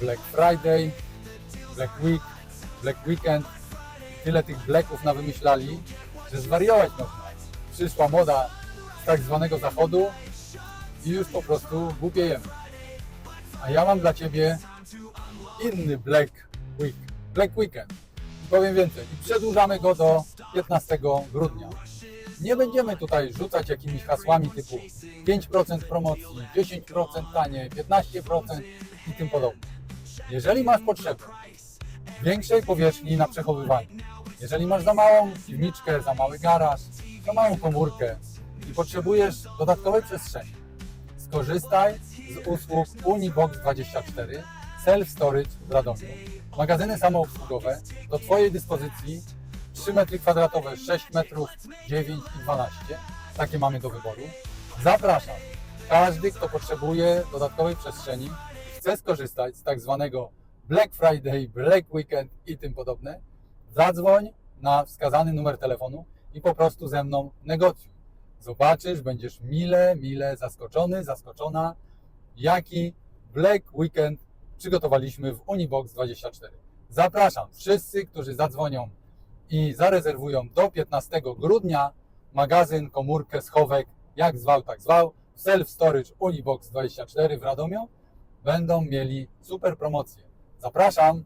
Black Friday, Black Week, Black Weekend. Tyle tych blacków na wymyślali, że zwariować można. Przyszła moda z tak zwanego zachodu i już po prostu głupiejemy. A ja mam dla Ciebie inny Black Week, Black Weekend. I powiem więcej, i przedłużamy go do 15 grudnia. Nie będziemy tutaj rzucać jakimiś hasłami typu 5% promocji, 10% taniej, 15% i tym podobne. Jeżeli masz potrzebę większej powierzchni na przechowywanie, jeżeli masz za małą piwniczkę, za mały garaż, za małą komórkę i potrzebujesz dodatkowej przestrzeni, skorzystaj z usług Unibox24 Self Storage w Radomiu. Magazyny samoobsługowe do Twojej dyspozycji 3 metry kwadratowe, 6 metrów, 9 i 12. Takie mamy do wyboru. Zapraszam. Każdy, kto potrzebuje dodatkowej przestrzeni, chce skorzystać z tak zwanego Black Friday, Black Weekend i tym podobne, zadzwoń na wskazany numer telefonu i po prostu ze mną negocjuj. Zobaczysz, będziesz mile, mile zaskoczony, zaskoczona, jaki Black Weekend przygotowaliśmy w Unibox 24. Zapraszam wszyscy, którzy zadzwonią i zarezerwują do 15 grudnia magazyn, komórkę, schowek, jak zwał, tak zwał, Self Storage Unibox 24 w Radomiu, będą mieli super promocje. Zapraszam!